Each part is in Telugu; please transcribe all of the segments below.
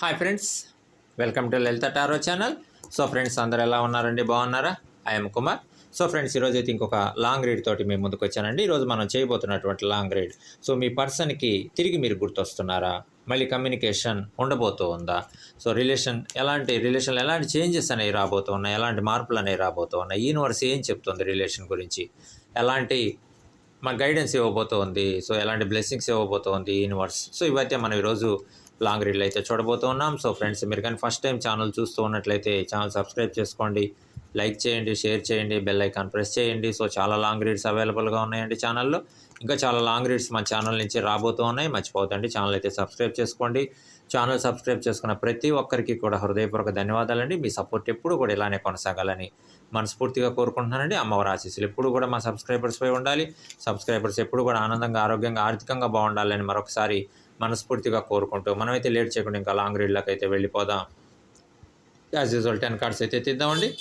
Hi friends welcome to Lalitha tarot channel so friends అందరు ఎలా ఉన్నారండి? బాగున్నారా? ఐఎమ్ కుమార్ సో ఫ్రెండ్స్ ఈరోజు అయితే ఇంకొక లాంగ్ రీడ్ తోటి మేము ముందుకు వచ్చానండి. ఈరోజు మనం చేయబోతున్నటువంటి లాంగ్ రీడ్ సో మీ పర్సన్కి తిరిగి మీరు గుర్తొస్తున్నారా? మళ్ళీ కమ్యూనికేషన్ ఉండబోతూ ఉందా? సో రిలేషన్ ఎలాంటి రిలేషన్ ఎలాంటి చేంజెస్ అనేవి రాబోతూ ఉన్నాయి? ఎలాంటి మార్పులు అనేవి రాబోతూ ఉన్నాయి? యూనివర్స్ ఏం చెప్తుంది రిలేషన్ గురించి? ఎలాంటి మా గైడెన్స్ ఇవ్వబోతోంది సో ఎలాంటి బ్లెస్సింగ్స్ ఇవ్వబోతోంది యూనివర్స్ సో ఇవైతే మనం ఈరోజు లాంగ్ రీడ్లు అయితే చూడబోతూ ఉన్నాం. సో ఫ్రెండ్స్ మీరు కానీ ఫస్ట్ టైం ఛానల్ చూస్తూ ఉన్నట్లయితే ఛానల్ సబ్స్క్రైబ్ చేసుకోండి లైక్ చేయండి షేర్ చేయండి బెల్ ఐకాన్ ప్రెస్ చేయండి. సో చాలా లాంగ్ రీడ్స్ అవైలబుల్గా ఉన్నాయండి ఛానల్లో. ఇంకా చాలా లాంగ్ రీడ్స్ మా ఛానల్ నుంచి రాబోతూ ఉన్నాయి. మర్చిపోతండి ఛానల్ అయితే సబ్స్క్రైబ్ చేసుకోండి. ఛానల్ సబ్స్క్రైబ్ చేసుకున్న ప్రతి ఒక్కరికి కూడా హృదయపూర్వక ధన్యవాదాలండి. మీ సపోర్ట్ ఎప్పుడు కూడా ఇలానే కొనసాగాలని మనస్ఫూర్తిగా కోరుకుంటున్నానండి. అమ్మవారి ఆశీస్సులు ఎప్పుడు కూడా మా సబ్స్క్రైబర్స్పై ఉండాలి. సబ్స్క్రైబర్స్ ఎప్పుడు కూడా ఆనందంగా ఆరోగ్యంగా ఆర్థికంగా బాగుండాలని మరొకసారి మనస్ఫూర్తిగా కోరుకుంటూ మనమైతే లేట్ చేయకుండా ఇంకా లాంగ్ రీడ్లకు అయితే వెళ్ళిపోదాం. యాజ్ యూజువల్ టెన్ కార్డ్స్ అయితే తీద్దామండి.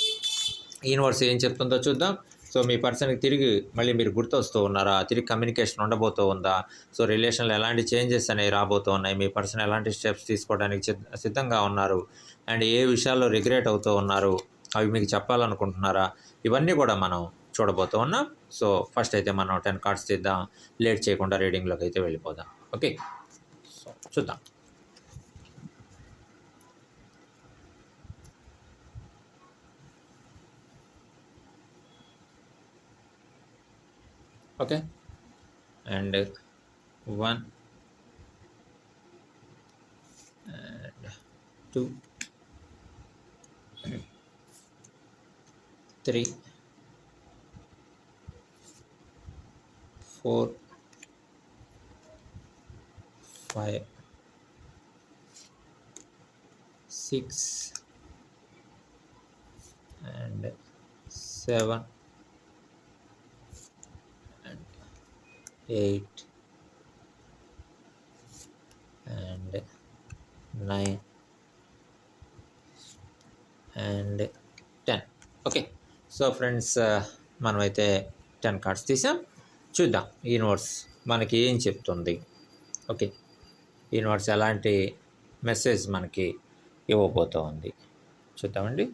యూనివర్స్ ఏం చెప్తుందో చూద్దాం. సో మీ పర్సన్కి తిరిగి మళ్ళీ మీరు గుర్తొస్తూ ఉన్నారా? తిరిగి కమ్యూనికేషన్ ఉండబోతూ ఉందా? సో రిలేషన్లో ఎలాంటి చేంజెస్ అనేవి రాబోతూ ఉన్నాయి? మీ పర్సన్ ఎలాంటి స్టెప్స్ తీసుకోవడానికి సిద్ధ- సిద్ధంగా ఉన్నారు? అండ్ ఏ విషయాల్లో రిగ్రెట్ అవుతూ ఉన్నారు? అవి మీకు చెప్పాలనుకుంటున్నారా? ఇవన్నీ కూడా మనం చూడబోతూ ఉన్నాం. సో ఫస్ట్ అయితే మనం టెన్ కార్డ్స్ తీద్దాం. లేట్ చేయకుండా రీడింగ్లోకి అయితే వెళ్ళిపోదాం. ఓకే చూద్దాం okay and one and two three four five six and seven and eight and nine and ten okay so friends మనమైతే టెన్ కార్డ్స్ తీసాం. చూద్దాం. యూనివర్స్ మనకి ఏం చెప్తుంది? ఓకే యూనివర్స్ ఎలాంటి మెసేజ్ మనకి ఇవ్వబోతోంది. చూద్దామండి.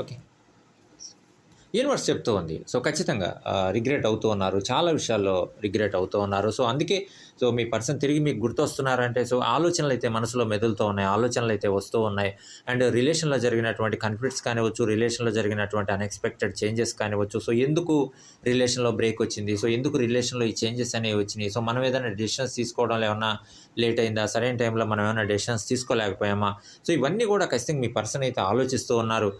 ఓకే. యూనివర్స్ చెప్తూ ఉంది. సో ఖచ్చితంగా రిగ్రెట్ అవుతూ ఉన్నారు. చాలా విషయాల్లో రిగ్రెట్ అవుతూ ఉన్నారు. సో అందుకే సో మీ పర్సన్ తిరిగి మీకు గుర్తొస్తున్నారంటే సో ఆలోచనలు అయితే మనసులో మెదులుతూ ఉన్నాయి ఆలోచనలు అయితే వస్తూ ఉన్నాయి. అండ్ రిలేషన్లో జరిగినటువంటి కన్ఫ్లిక్ట్స్ కానివచ్చు రిలేషన్లో జరిగినటువంటి అన్ఎక్స్పెక్టెడ్ చేంజెస్ కానివచ్చు సో ఎందుకు రిలేషన్లో బ్రేక్ వచ్చింది? సో ఎందుకు రిలేషన్లో ఈ చేంజెస్ అనేవి వచ్చినాయి? సో మనం ఏదైనా డెసిషన్స్ తీసుకోవడంలో ఏమన్నా లేట్ అయిందా? సరైన టైంలో మనం ఏమైనా డెసిషన్స్ తీసుకోలేకపోయామా? సో ఇవన్నీ కూడా ఖచ్చితంగా మీ పర్సన్ అయితే ఆలోచిస్తూ ఉన్నారు.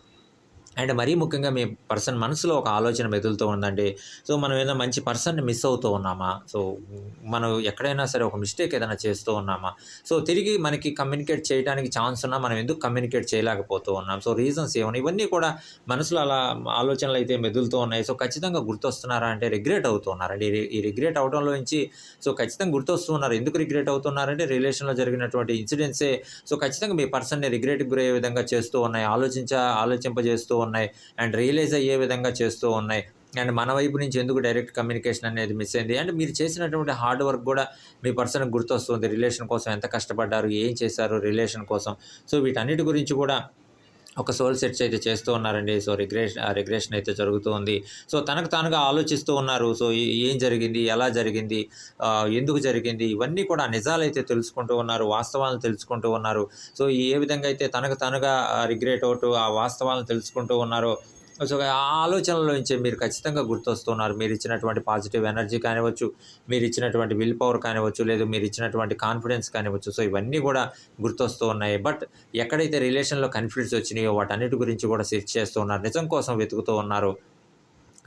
అండ్ మరీ ముఖ్యంగా మీ పర్సన్ మనసులో ఒక ఆలోచన మెదులుతూ ఉందండి. సో మనం ఏదైనా మంచి పర్సన్ని మిస్ అవుతూ ఉన్నామా? సో మనం ఎక్కడైనా సరే ఒక మిస్టేక్ ఏదైనా చేస్తూ ఉన్నామా? సో తిరిగి మనకి కమ్యూనికేట్ చేయడానికి ఛాన్స్ ఉన్నా మనం ఎందుకు కమ్యూనికేట్ చేయలేకపోతూ ఉన్నాం? సో రీజన్స్ ఏమన్నా? ఇవన్నీ కూడా మనసులో అలా ఆలోచనలు అయితే మెదులుతూ ఉన్నాయి. సో ఖచ్చితంగా గుర్తొస్తున్నారా అంటే రిగ్రెట్ అవుతున్నారండి. ఈ- రిగ్రెట్ అవడంలో నుంచి సో ఖచ్చితంగా గుర్తొస్తున్నారు. ఎందుకు రిగ్రెట్ అవుతున్నారంటే రిలేషన్లో జరిగినటువంటి ఇన్సిడెంట్సే. సో ఖచ్చితంగా మీ పర్సన్ని రిగ్రెట్కి గురయ్యే విధంగా చేస్తూ ఉన్నాయి. ఆలోచించ ఆలోచింపజేస్తూ ఉన్నాయి ఉన్నాయి అండ్ రియలైజ్ అయ్యే విధంగా చేస్తూ ఉన్నాయి. అండ్ మన వైపు నుంచి ఎందుకు డైరెక్ట్ కమ్యూనికేషన్ అనేది మిస్ అయింది? అండ్ మీరు చేసినటువంటి హార్డ్ వర్క్ కూడా మీ పర్సన్కి గుర్తొస్తుంది. రిలేషన్ కోసం ఎంత కష్టపడ్డారు? ఏం చేశారు? రిలేషన్ కోసం. సో వీటన్నిటి గురించి కూడా ఒక సోల్ సెట్స్ అయితే చేస్తూ ఉన్నారండి. సో రిగ్రేషన్ రిగ్రేషన్ అయితే జరుగుతూ ఉంది. సో తనకు తానుగా ఆలోచిస్తూ ఉన్నారు. సో ఏం జరిగింది? ఎలా జరిగింది? ఎందుకు జరిగింది? ఇవన్నీ కూడా నిజాలు అయితే తెలుసుకుంటూ ఉన్నారు. వాస్తవాలను తెలుసుకుంటూ ఉన్నారు. సో ఏ విధంగా అయితే తనకు తానుగా రిగ్రేట్ అవుతూ ఆ వాస్తవాలను తెలుసుకుంటూ ఉన్నారో సో ఆ ఆలోచనలోంచి మీరు ఖచ్చితంగా గుర్తొస్తున్నారు. మీరు ఇచ్చినటువంటి పాజిటివ్ ఎనర్జీ కానివచ్చు మీరు ఇచ్చినటువంటి విల్ పవర్ కానివచ్చు లేదు మీరు ఇచ్చినటువంటి కాన్ఫిడెన్స్ కానివచ్చు సో ఇవన్నీ కూడా గుర్తొస్తూ ఉన్నాయి. బట్ ఎక్కడైతే రిలేషన్లో కన్ఫ్లిక్ట్స్ వచ్చినాయో వాటన్నిటి గురించి కూడా సెర్చ్ చేస్తూ ఉన్నారు. నిజం కోసం వెతుకుతూ ఉన్నారు.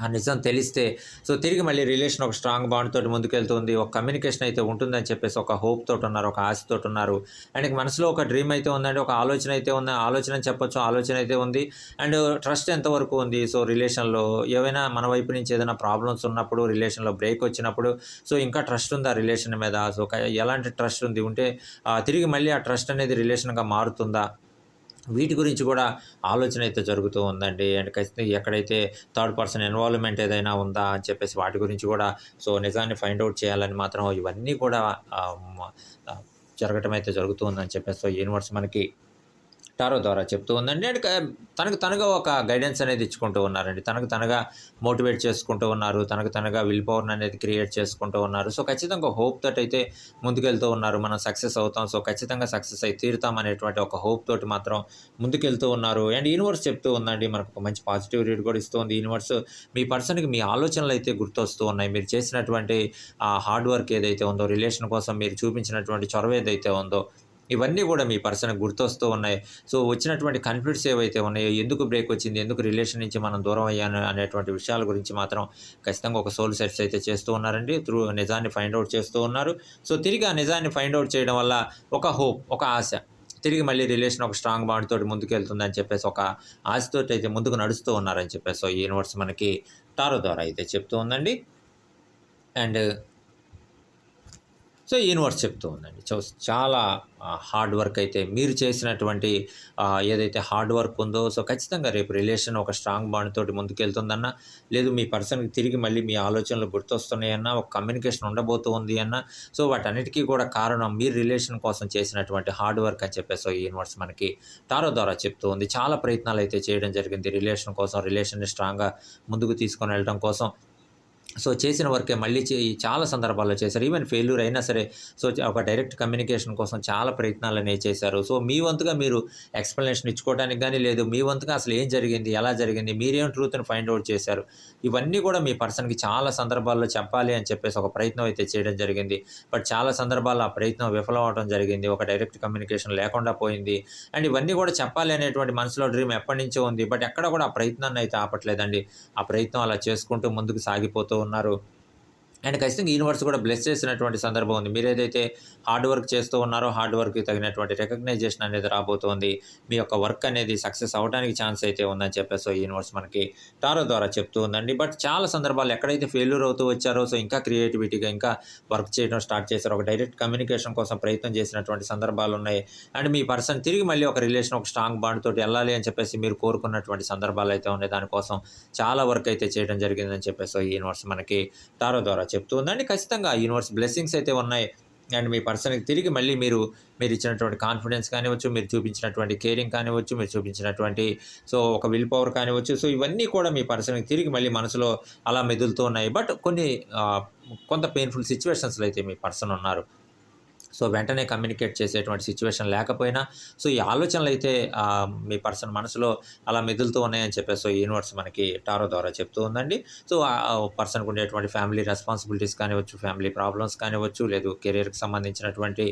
ఆ నిజం తెలిస్తే సో తిరిగి మళ్ళీ రిలేషన్ ఒక స్ట్రాంగ్ బాండ్ తోటి ముందుకెళ్తుంది ఒక కమ్యూనికేషన్ అయితే ఉంటుందని చెప్పేసి ఒక హోప్ తోటి ఉన్నారు ఒక ఆశతోటి ఉన్నారు. అండ్ మనసులో ఒక డ్రీమ్ అయితే ఉందండి ఒక ఆలోచన అయితే ఉంది ఆలోచన చెప్పొచ్చు ఆలోచన అయితే ఉంది. అండ్ ట్రస్ట్ ఎంతవరకు ఉంది? సో రిలేషన్లో ఏవైనా మన వైపు నుంచి ఏదైనా ప్రాబ్లమ్స్ ఉన్నప్పుడు రిలేషన్లో బ్రేక్ వచ్చినప్పుడు సో ఇంకా ట్రస్ట్ ఉందా రిలేషన్ మీద? సో క- ఎలాంటి ట్రస్ట్ ఉంది? ఉంటే తిరిగి మళ్ళీ ఆ ట్రస్ట్ అనేది రిలేషన్గా మారుతుందా? వీటి గురించి కూడా ఆలోచన అయితే జరుగుతూ ఉందండి. అండ్ ఖచ్చితంగా ఎక్కడైతే థర్డ్ పర్సన్ ఇన్వాల్వ్మెంట్ ఏదైనా ఉందా అని చెప్పేసి వాటి గురించి కూడా సో నిజాన్ని ఫైండ్ అవుట్ చేయాలని మాత్రం ఇవన్నీ కూడా జరగటం అయితే జరుగుతూ ఉందని చెప్పేసి సో యూనివర్స్ మనకి టారో ద్వారా చెప్తూ ఉందండి. అండ్ తనకు తనగా ఒక గైడెన్స్ అనేది ఇచ్చుకుంటూ ఉన్నారండి. తనకు తనగా మోటివేట్ చేసుకుంటూ ఉన్నారు. తనకు తనగా విల్ పవర్ అనేది క్రియేట్ చేసుకుంటూ ఉన్నారు. సో ఖచ్చితంగా హోప్ తోటి అయితే ముందుకెళ్తూ ఉన్నారు. మనం సక్సెస్ అవుతాం. సో ఖచ్చితంగా సక్సెస్ అయి తీరుతాం అనేటువంటి ఒక హోప్ తోటి మాత్రం ముందుకెళ్తూ ఉన్నారు. అండ్ యూనివర్స్ చెప్తూ ఉందండి. మనకు ఒక మంచి పాజిటివ్ రీడ్ కూడా ఇస్తుంది. యూనివర్స్ మీ పర్సన్కి మీ ఆలోచనలు అయితే గుర్తొస్తూ ఉన్నాయి. మీరు చేసినటువంటి హార్డ్ వర్క్ ఏదైతే ఉందో రిలేషన్ కోసం మీరు చూపించినటువంటి చొరవ ఏదైతే ఉందో ఇవన్నీ కూడా మీ పర్సన్కి గుర్తొస్తూ ఉన్నాయి. సో వచ్చినటువంటి కన్ఫ్లిక్ట్స్ ఏవైతే ఉన్నాయో ఎందుకు బ్రేక్ వచ్చింది ఎందుకు రిలేషన్ నుంచి మనం దూరం అయ్యాను అనేటువంటి విషయాల గురించి మాత్రం ఖచ్చితంగా ఒక సోల్ సెట్స్ అయితే చేస్తూ ఉన్నారండి. త్రూ నిజాన్ని ఫైండ్ అవుట్ చేస్తూ ఉన్నారు. సో తిరిగి ఆ నిజాన్ని ఫైండ్ అవుట్ చేయడం వల్ల ఒక హోప్ ఒక ఆశ తిరిగి మళ్ళీ రిలేషన్ ఒక స్ట్రాంగ్ బాండ్ తోటి ముందుకెళ్తుందని చెప్పేసి ఒక ఆశతో అయితే ముందుకు నడుస్తూ ఉన్నారని చెప్పేసి సో ఈ యూనివర్స్ మనకి టారో ద్వారా అయితే చెప్తూ ఉందండి. అండ్ సో యూనివర్స్ చెప్తూ ఉందండి. సో చాలా హార్డ్ వర్క్ అయితే మీరు చేసినటువంటి ఏదైతే హార్డ్ వర్క్ ఉందో సో ఖచ్చితంగా రేపు రిలేషన్ ఒక స్ట్రాంగ్ బాండ్ తోటి ముందుకెళ్తుందన్నా లేదు మీ పర్సన్కి తిరిగి మళ్ళీ మీ ఆలోచనలు గుర్తొస్తున్నాయన్నా ఒక కమ్యూనికేషన్ ఉండబోతూ ఉంది అన్న సో వాటన్నిటికీ కూడా కారణం మీరు రిలేషన్ కోసం చేసినటువంటి హార్డ్ వర్క్ అని చెప్పేసి ఈ యూనివర్స్ మనకి తారో ద్వారా చెప్తూ ఉంది. చాలా ప్రయత్నాలు అయితే చేయడం జరిగింది. రిలేషన్ కోసం రిలేషన్ని స్ట్రాంగ్గా ముందుకు తీసుకొని వెళ్ళడం కోసం. సో చేసిన వర్కే మళ్ళీ చే చాలా సందర్భాల్లో చేశారు. ఈవెన్ ఫెయిల్యూర్ అయినా సరే సో ఒక డైరెక్ట్ కమ్యూనికేషన్ కోసం చాలా ప్రయత్నాలు అనేవి చేశారు. సో మీ వంతుగా మీరు ఎక్స్ప్లెనేషన్ ఇచ్చుకోవడానికి కానీ లేదు మీ వంతుగా అసలు ఏం జరిగింది ఎలా జరిగింది మీరేం ట్రూత్ని ఫైండ్ అవుట్ చేశారు ఇవన్నీ కూడా మీ పర్సన్కి చాలా సందర్భాల్లో చెప్పాలి అని చెప్పేసి ఒక ప్రయత్నం అయితే చేయడం జరిగింది. బట్ చాలా సందర్భాల్లో ఆ ప్రయత్నం విఫలం అవడం జరిగింది. ఒక డైరెక్ట్ కమ్యూనికేషన్ లేకుండా పోయింది. అండ్ ఇవన్నీ కూడా చెప్పాలి అనేటువంటి మనసులో డ్రీమ్ ఎప్పటి నుంచో ఉంది. బట్ ఎక్కడ కూడా ఆ ప్రయత్నాన్ని అయితే ఆపట్లేదండి. ఆ ప్రయత్నం అలా చేసుకుంటూ ముందుకు సాగిపోతూ ఉన్నారు. అండ్ ఖచ్చితంగా యూనివర్స్ కూడా బ్లెస్ చేసినటువంటి సందర్భం ఉంది. మీరు ఏదైతే హార్డ్ వర్క్ చేస్తూ ఉన్నారో హార్డ్ వర్క్కి తగినటువంటి రికగ్నైజేషన్ అనేది రాబోతోంది. మీ యొక్క వర్క్ అనేది సక్సెస్ అవడానికి ఛాన్స్ అయితే ఉందని చెప్పేసి యూనివర్స్ మనకి టారో ద్వారా చెప్తూ ఉందండి. బట్ చాలా సందర్భాలు ఎక్కడైతే ఫెయిల్యూర్ అవుతూ వచ్చారో సో ఇంకా క్రియేటివిటీగా ఇంకా వర్క్ చేయడం స్టార్ట్ చేశారు. ఒక డైరెక్ట్ కమ్యూనికేషన్ కోసం ప్రయత్నం చేసినటువంటి సందర్భాలు ఉన్నాయి. అండ్ మీ పర్సన్ తిరిగి మళ్ళీ ఒక రిలేషన్ ఒక స్ట్రాంగ్ బాండ్ తోటి వెళ్ళాలి అని చెప్పేసి మీరు కోరుకున్నటువంటి సందర్భాలు అయితే ఉన్నాయి. దానికోసం చాలా వర్క్ అయితే చేయడం జరిగిందని చెప్పేసి ఈ యూనివర్స్ మనకి టారో ద్వారా చెప్తూ ఉందండి. ఖచ్చితంగా యూనివర్స్ బ్లెస్సింగ్స్ అయితే ఉన్నాయి. అండ్ మీ పర్సన్కి తిరిగి మళ్ళీ మీరు మీరు ఇచ్చినటువంటి కాన్ఫిడెన్స్ కానివచ్చు మీరు చూపించినటువంటి కేరింగ్ కానివచ్చు మీరు చూపించినటువంటి సో ఒక విల్ పవర్ కానివచ్చు సో ఇవన్నీ కూడా మీ పర్సన్కి తిరిగి మళ్ళీ మనసులో అలా మెదులుతూ ఉన్నాయి. బట్ కొన్ని కొంత పెయిన్ఫుల్ సిచ్యువేషన్స్లో అయితే మీ పర్సన్ ఉన్నారు. సో వెంటనే కమ్యూనికేట్ చేసేటువంటి సిచ్యువేషన్ లేకపోయినా సో ఈ ఆలోచనలు అయితే మీ పర్సన్ మనసులో అలా మెదులుతూ ఉన్నాయని చెప్పేసి సో యూనివర్స్ మనకి టారో ద్వారా చెప్తూ ఉందండి. సో పర్సన్కి ఉండేటువంటి ఫ్యామిలీ రెస్పాన్సిబిలిటీస్ కానివచ్చు ఫ్యామిలీ ప్రాబ్లమ్స్ కానివచ్చు లేదు కెరీర్కి సంబంధించినటువంటి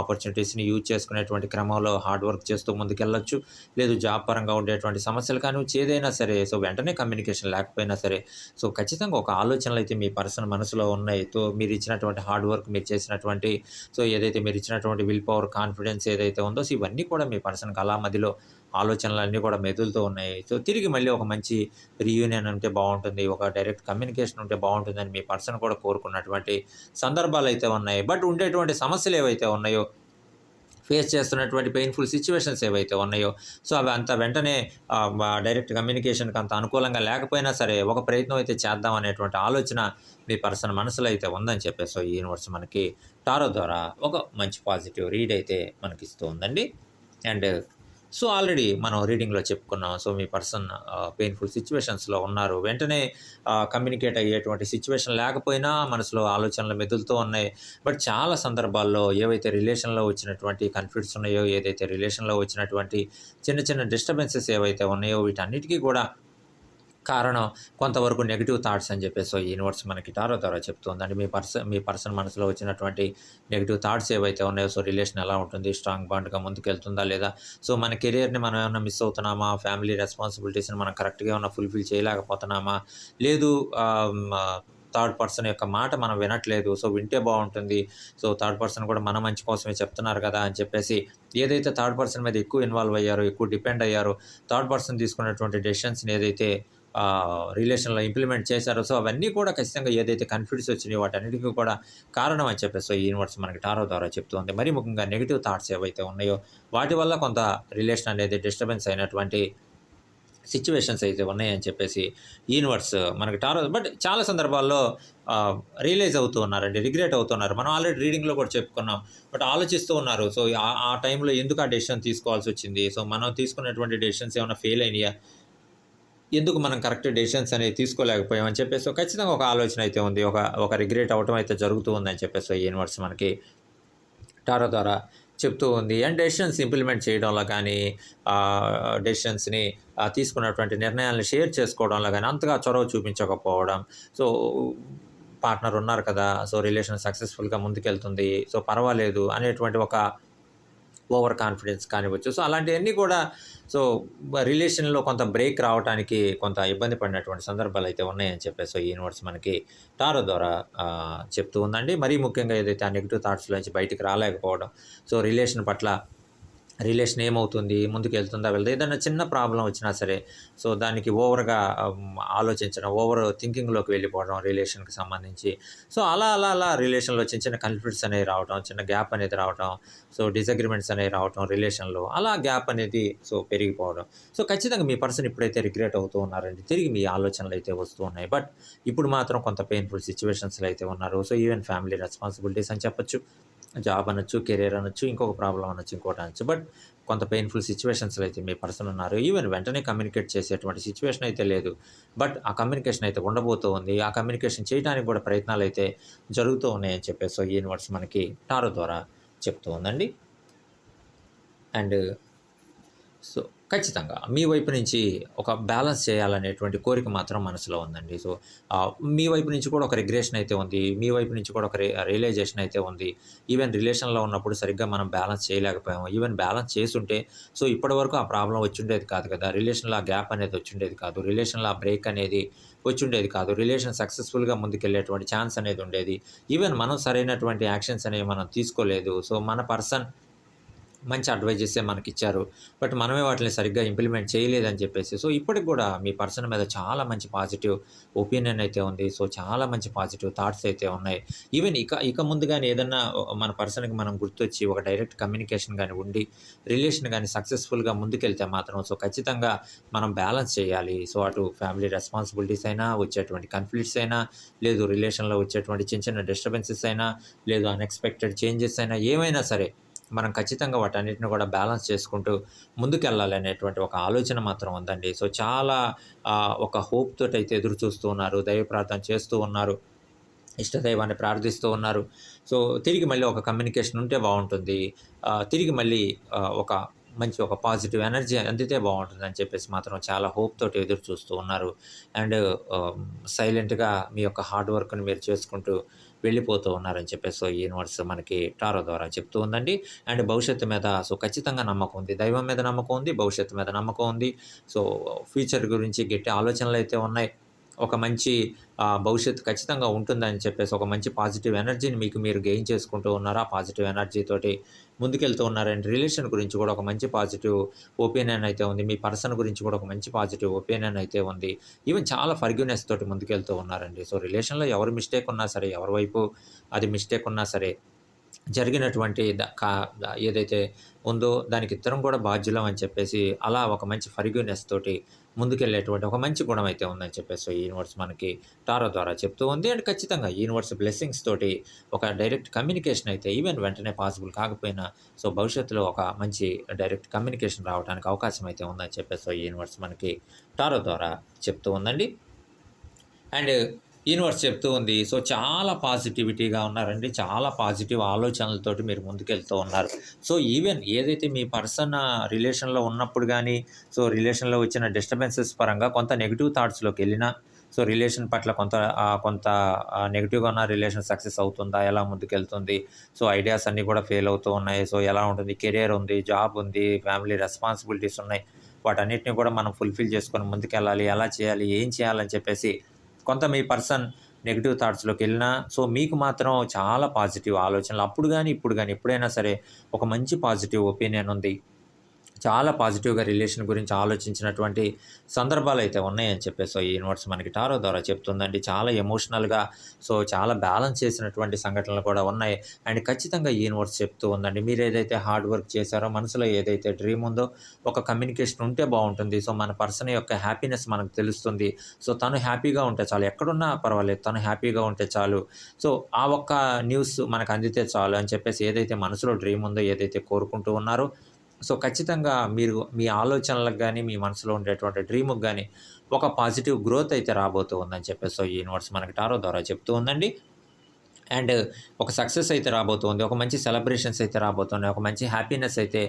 ఆపర్చునిటీస్ని యూజ్ చేసుకునేటువంటి క్రమంలో హార్డ్ వర్క్ చేస్తూ ముందుకెళ్ళొచ్చు. లేదు జాబ్ పరంగా ఉండేటువంటి సమస్యలు కానివచ్చు ఏదైనా సరే సో వెంటనే కమ్యూనికేషన్ లేకపోయినా సరే సో ఖచ్చితంగా ఒక ఆలోచనలు అయితే మీ పర్సన్ మనసులో ఉన్నాయి. సో మీరు ఇచ్చినటువంటి హార్డ్ వర్క్ మీరు చేసినటువంటి సో ఏదైతే మీరు ఇచ్చినటువంటి విల్ పవర్ కాన్ఫిడెన్స్ ఏదైతే ఉందో సో ఇవన్నీ కూడా మీ పర్సన్కి అలా మధ్యలో ఆలోచనలు అన్నీ కూడా మెదులుతూ ఉన్నాయి. సో తిరిగి మళ్ళీ ఒక మంచి రీయూనియన్ ఉంటే బాగుంటుంది ఒక డైరెక్ట్ కమ్యూనికేషన్ ఉంటే బాగుంటుందని మీ పర్సన్ కూడా కోరుకున్నటువంటి సందర్భాలు అయితే ఉన్నాయి. బట్ ఉండేటువంటి సమస్యలు ఏవైతే ఉన్నాయో ఫేస్ చేస్తున్నటువంటి పెయిన్ఫుల్ సిచ్యువేషన్స్ ఏవైతే ఉన్నాయో సో అవి అంత వెంటనే డైరెక్ట్ కమ్యూనికేషన్కి అంత అనుకూలంగా లేకపోయినా సరే ఒక ప్రయత్నం అయితే చేద్దాం అనేటువంటి ఆలోచన మీ పర్సన్ మనసులో అయితే ఉందని చెప్పేసి ఈ యూనివర్స్ మనకి టారో ద్వారా ఒక మంచి పాజిటివ్ రీడ్ అయితే మనకి ఇస్తూ ఉందండి. అండ్ సో ఆల్రెడీ మనం రీడింగ్లో చెప్పుకున్నాం. సో మీ పర్సన్ పెయిన్ఫుల్ సిచ్యువేషన్స్లో ఉన్నారు. వెంటనే కమ్యూనికేట్ అయ్యేటువంటి సిచ్యువేషన్ లేకపోయినా మనసులో ఆలోచనలు మెదులుతూ ఉన్నాయి. బట్ చాలా సందర్భాల్లో ఏవైతే రిలేషన్లో వచ్చినటువంటి కన్ఫ్లిక్ట్స్ ఉన్నాయో ఏదైతే రిలేషన్లో వచ్చినటువంటి చిన్న చిన్న డిస్టర్బెన్సెస్ ఏవైతే ఉన్నాయో వీటన్నిటికీ కూడా కారణం కొంతవరకు నెగిటివ్ థాట్స్ అని చెప్పేసి సో యూనివర్స్ మనకి టారో ద్వారా చెప్తుందండి. మీ పర్సన్ మీ పర్సన్ మనసులో వచ్చినటువంటి నెగిటివ్ థాట్స్ ఏవైతే ఉన్నాయో సో రిలేషన్ ఎలా ఉంటుంది? స్ట్రాంగ్ బాండ్గా ముందుకెళ్తుందా లేదా? సో మన కెరియర్ని మనం ఏమైనా మిస్ అవుతున్నామా? ఫ్యామిలీ రెస్పాన్సిబిలిటీస్ని మనం కరెక్ట్గా ఏమైనా ఫుల్ఫిల్ చేయలేకపోతున్నామా? లేదు థర్డ్ పర్సన్ యొక్క మాట మనం వినట్లేదు. సో వింటే బాగుంటుంది. సో థర్డ్ పర్సన్ కూడా మన మంచి కోసమే చెప్తున్నారు కదా అని చెప్పేసి ఏదైతే థర్డ్ పర్సన్ మీద ఎక్కువ ఇన్వాల్వ్ అయ్యారో ఎక్కువ డిపెండ్ అయ్యారో థర్డ్ పర్సన్ తీసుకున్నటువంటి డెసిషన్స్ని ఏదైతే రిలేషన్లో ఇంప్లిమెంట్ చేశారో సో అవన్నీ కూడా ఖచ్చితంగా ఏదైతే కన్ఫ్యూడ్స్ వచ్చినాయో వాటన్నిటికీ కూడా కారణం అని చెప్పేసి సో ఈ యూనివర్స్ మనకి టారో ద్వారా చెప్తుంది మరి ముఖ్యంగా నెగిటివ్ థాట్స్ ఏవైతే ఉన్నాయో వాటి వల్ల కొంత రిలేషన్ అనేది డిస్టర్బెన్స్ అయినటువంటి సిచ్యువేషన్స్ అయితే ఉన్నాయని చెప్పేసి యూనివర్స్ మనకి టారో బట్ చాలా సందర్భాల్లో రియలైజ్ అవుతూ ఉన్నారండి రిగ్రెట్ అవుతున్నారు మనం ఆల్రెడీ రీడింగ్లో కూడా చెప్పుకున్నాం బట్ ఆలోచిస్తూ ఉన్నారు. సో ఆ- ఆ టైంలో ఎందుకు ఆ డెసిషన్ తీసుకోవాల్సి వచ్చింది? సో మనం తీసుకున్నటువంటి డెసిషన్స్ ఏమైనా ఫెయిల్ అయినాయా? ఎందుకు మనం కరెక్ట్ డెసిషన్స్ అనేవి తీసుకోలేకపోయామని చెప్పేసి ఖచ్చితంగా ఒక ఆలోచన అయితే ఉంది. ఒక ఒక రిగ్రెట్ అవటం అయితే జరుగుతూ ఉందని చెప్పేసి ఈ యూనివర్స్ మనకి టారో ద్వారా చెప్తూ ఉంది. అండ్ డెసిషన్స్ ఇంప్లిమెంట్ చేయడంలో కానీ డెసిషన్స్ని తీసుకున్నటువంటి నిర్ణయాలను షేర్ చేసుకోవడంలో కానీ అంతగా చొరవ చూపించకపోవడం. సో పార్ట్నర్ ఉన్నారు కదా సో రిలేషన్ సక్సెస్ఫుల్గా ముందుకెళ్తుంది సో పర్వాలేదు అనేటువంటి ఒక ఓవర్ కాన్ఫిడెన్స్ కానివచ్చు సో అలాంటివన్నీ కూడా సో రిలేషన్లో కొంత బ్రేక్ రావడానికి కొంత ఇబ్బంది పడినటువంటి సందర్భాలు అయితే ఉన్నాయని చెప్పేసి ఈ యూనివర్స్ మనకి టారో ద్వారా చెప్తూ ఉందండి. మరీ ముఖ్యంగా ఏదైతే ఆ నెగిటివ్ థాట్స్లో నుంచి బయటికి రాలేకపోవడం సో రిలేషన్ పట్ల రిలేషన్ ఏమవుతుంది ముందుకు వెళ్తుందా వెళ్దా ఏదైనా చిన్న ప్రాబ్లం వచ్చినా సరే సో దానికి ఓవర్గా ఆలోచించడం ఓవర్ థింకింగ్లోకి వెళ్ళిపోవడం రిలేషన్కి సంబంధించి. సో అలా అలా అలా రిలేషన్లో చిన్న చిన్న కన్ఫ్లిక్ట్స్ అనేవి రావడం చిన్న గ్యాప్ అనేది రావడం సో డిసగ్రిమెంట్స్ అనేవి రావడం రిలేషన్లో అలా గ్యాప్ అనేది సో పెరిగిపోవడం. సో ఖచ్చితంగా మీ పర్సన్ ఇప్పుడైతే రిగ్రెట్ అవుతూ ఉన్నారండి. తిరిగి మీ ఆలోచనలు అయితే వస్తూ ఉన్నాయి. బట్ ఇప్పుడు మాత్రం కొంత పెయిన్ఫుల్ సిచ్యువేషన్స్లో అయితే ఉన్నారు. సో ఈవెన్ ఫ్యామిలీ రెస్పాన్సిబిలిటీస్ అని చెప్పొచ్చు. జాబ్ అనొచ్చు కెరీర్ అనొచ్చు ఇంకొక ప్రాబ్లం అనొచ్చు ఇంకోటి అనొచ్చు. బట్ కొంత పెయిన్ఫుల్ సిచ్యువేషన్స్లో అయితే మీ పర్సన్ ఉన్నారు. ఈవెన్ వెంటనే కమ్యూనికేట్ చేసేటువంటి సిచ్యువేషన్ అయితే లేదు. బట్ ఆ కమ్యూనికేషన్ అయితే ఉండబోతూ ఉంది. ఆ కమ్యూనికేషన్ చేయడానికి కూడా ప్రయత్నాలు అయితే జరుగుతూ ఉన్నాయని చెప్పేసి సో ఈ యూనివర్స్ మనకి టారో ద్వారా చెప్తూ ఉందండి. అండ్ సో ఖచ్చితంగా. మీ వైపు నుంచి ఒక బ్యాలెన్స్ చేయాలనేటువంటి కోరిక మాత్రం మనసులో ఉందండి. సో మీ వైపు నుంచి కూడా ఒక రిగ్రేషన్ అయితే ఉంది. మీ వైపు నుంచి కూడా ఒక రియలైజేషన్ అయితే ఉంది. ఈవెన్ రిలేషన్లో ఉన్నప్పుడు సరిగ్గా మనం బ్యాలెన్స్ చేయలేకపోయాము. ఈవెన్ బ్యాలెన్స్ చేస్తుంటే సో ఇప్పటివరకు ఆ ప్రాబ్లం వచ్చిండేది కాదు కదా. రిలేషన్లో ఆ గ్యాప్ అనేది వచ్చిండేది కాదు. రిలేషన్లో ఆ బ్రేక్ అనేది వచ్చిండేది కాదు. రిలేషన్ సక్సెస్ఫుల్గా ముందుకెళ్ళేటువంటి ఛాన్స్ అనేది ఉండేది. ఈవెన్ మనం సరైనటువంటి యాక్షన్స్ అనేవి మనం తీసుకోలేదు. సో మన పర్సన్ మంచి అడ్వైజెస్ మనకి ఇచ్చారు బట్ మనమే వాటిని సరిగ్గా ఇంప్లిమెంట్ చేయలేదని చెప్పేసి సో ఇప్పటికి కూడా మీ పర్సన్ మీద చాలా మంచి పాజిటివ్ ఒపీనియన్ అయితే ఉంది. సో చాలా మంచి పాజిటివ్ థాట్స్ అయితే ఉన్నాయి. ఈవెన్ ఇక ఇక ముందు కానీ ఏదన్నా మన పర్సన్కి మనం గుర్తొచ్చి ఒక డైరెక్ట్ కమ్యూనికేషన్ కానీ ఉండి రిలేషన్ కానీ సక్సెస్ఫుల్గా ముందుకెళ్తే మాత్రం సో ఖచ్చితంగా మనం బ్యాలెన్స్ చేయాలి. సో అటు ఫ్యామిలీ రెస్పాన్సిబిలిటీస్ అయినా వచ్చేటువంటి కన్ఫ్లిక్ట్స్ అయినా లేదు రిలేషన్లో వచ్చేటువంటి చిన్న చిన్న డిస్టర్బెన్సెస్ అయినా లేదు అన్ఎక్స్పెక్టెడ్ చేంజెస్ అయినా ఏమైనా సరే మనం ఖచ్చితంగా వాటన్నిటిని కూడా బ్యాలెన్స్ చేసుకుంటూ ముందుకెళ్ళాలి అనేటువంటి ఒక ఆలోచన మాత్రం ఉందండి. సో చాలా ఒక హోప్ తోటి అయితే ఎదురు చూస్తూ ఉన్నారు. దైవ ప్రార్థన చేస్తూ ఉన్నారు. ఇష్టదైవాన్ని ప్రార్థిస్తూ ఉన్నారు. సో తిరిగి మళ్ళీ ఒక కమ్యూనికేషన్ ఉంటే బాగుంటుంది. తిరిగి మళ్ళీ ఒక మంచి ఒక పాజిటివ్ ఎనర్జీ అందితే బాగుంటుంది అని చెప్పేసి మాత్రం చాలా హోప్ తోటి ఎదురు చూస్తూ ఉన్నారు. అండ్ సైలెంట్గా మీ యొక్క హార్డ్ వర్క్ని మీరు చేసుకుంటూ వెళ్ళిపోతూ ఉన్నారని చెప్పేసి సో ఈ యూనివర్స్ మనకి టారో ద్వారా చెప్తూ ఉందండి. అండ్ భవిష్యత్తు మీద సో ఖచ్చితంగా నమ్మకం ఉంది. దైవం మీద నమ్మకం ఉంది భవిష్యత్తు మీద నమ్మకం ఉంది. సో ఫ్యూచర్ గురించి గట్టి ఆలోచనలు అయితే ఉన్నాయి. ఒక మంచి భవిష్యత్తు ఖచ్చితంగా ఉంటుందని చెప్పేసి ఒక మంచి పాజిటివ్ ఎనర్జీని మీకు మీరు గెయిన్ చేసుకుంటూ ఉన్నారు. ఆ పాజిటివ్ ఎనర్జీ తోటి ముందుకెళ్తూ ఉన్నారు అండ్ రిలేషన్ గురించి కూడా ఒక మంచి పాజిటివ్ ఒపీనియన్ అయితే ఉంది. మీ పర్సన్ గురించి కూడా ఒక మంచి పాజిటివ్ ఒపీనియన్ అయితే ఉంది. ఈవెన్ చాలా ఫర్గ్యూనెస్ తోటి ముందుకెళ్తూ ఉన్నారండి. సో రిలేషన్లో ఎవరు మిస్టేక్ ఉన్నా సరే ఎవరి వైపు అది మిస్టేక్ ఉన్నా సరే జరిగినటువంటి కా- ఏదైతే ఉందో దానికి ఇద్దరం కూడా బాధ్యులం అని చెప్పేసి అలా ఒక మంచి ఫర్గ్యూనెస్ తోటి ముందుకెళ్ళేటువంటి ఒక మంచి గుణం అయితే ఉందని చెప్పేసి ఈ యూనివర్స్ మనకి టారో ద్వారా చెప్తూ ఉంది. అండ్ ఖచ్చితంగా యూనివర్స్ బ్లెస్సింగ్స్ తోటి ఒక డైరెక్ట్ కమ్యూనికేషన్ అయితే ఈవెన్ వెంటనే పాసిబుల్ కాకపోయినా సో భవిష్యత్తులో ఒక మంచి డైరెక్ట్ కమ్యూనికేషన్ రావడానికి అవకాశం అయితే ఉందని చెప్పేసి ఈ యూనివర్స్ మనకి టారో ద్వారా చెప్తూ ఉందండి. అండ్ యూనివర్స్ చెప్తూ ఉంది. సో చాలా పాజిటివిటీగా ఉన్నారండి. చాలా పాజిటివ్ ఆలోచనలతోటి మీరు ముందుకెళ్తూ ఉన్నారు. సో ఈవెన్ ఏదైతే మీ పర్సన్ రిలేషన్లో ఉన్నప్పుడు కానీ సో రిలేషన్లో వచ్చిన డిస్టర్బెన్సెస్ పరంగా కొంత నెగిటివ్ థాట్స్లోకి వెళ్ళినా సో రిలేషన్ పట్ల కొంత కొంత నెగిటివ్గా ఉన్న రిలేషన్ సక్సెస్ అవుతుందా? ఎలా ముందుకెళ్తుంది? సో ఐడియాస్ అన్నీ కూడా ఫెయిల్ అవుతూ ఉన్నాయి. సో ఎలా ఉంటుంది? కెరియర్ ఉంది జాబ్ ఉంది ఫ్యామిలీ రెస్పాన్సిబిలిటీస్ ఉన్నాయి. వాటన్నిటిని కూడా మనం ఫుల్ఫిల్ చేసుకొని ముందుకెళ్ళాలి. ఎలా చేయాలి? ఏం చేయాలని చెప్పేసి కొంత మీ పర్సన్ నెగిటివ్ థాట్స్లోకి వెళ్ళినా సో మీకు మాత్రం చాలా పాజిటివ్ ఆలోచనలు అప్పుడు కానీ ఇప్పుడు కానీ ఎప్పుడైనా సరే ఒక మంచి పాజిటివ్ ఒపీనియన్ ఉంది. చాలా పాజిటివ్గా రిలేషన్ గురించి ఆలోచించినటువంటి సందర్భాలు అయితే ఉన్నాయని చెప్పేసి ఈ యూనివర్స్ మనకి టారో ద్వారా చెప్తుందండి. చాలా ఎమోషనల్గా సో చాలా బ్యాలెన్స్ చేసినటువంటి సంఘటనలు కూడా ఉన్నాయి. అండ్ ఖచ్చితంగా ఈ యూనివర్స్ చెప్తూ ఉందండి. మీరు ఏదైతే హార్డ్ వర్క్ చేశారో మనసులో ఏదైతే డ్రీమ్ ఉందో ఒక కమ్యూనికేషన్ ఉంటే బాగుంటుంది. సో మన పర్సన్ యొక్క హ్యాపీనెస్ మనకు తెలుస్తుంది. సో తను హ్యాపీగా ఉంటే చాలు. ఎక్కడున్నా పర్వాలేదు. తను హ్యాపీగా ఉంటే చాలు. సో ఆ ఒక్క న్యూస్ మనకు అందితే చాలు అని చెప్పేసి ఏదైతే మనసులో డ్రీమ్ ఉందో ఏదైతే కోరుకుంటూ ఉన్నారో సో ఖచ్చితంగా మీరు మీ ఆలోచనలకు కానీ మీ మనసులో ఉండేటువంటి డ్రీమ్కి కానీ ఒక పాజిటివ్ గ్రోత్ అయితే రాబోతూ ఉందని చెప్పేసి సో యూనివర్స్ మనకి టారో ద్వారా చెప్తూ ఉందండి. అండ్ ఒక సక్సెస్ అయితే రాబోతుంది ఒక మంచి సెలబ్రేషన్స్ అయితే రాబోతున్నాయి ఒక మంచి హ్యాపీనెస్ అయితే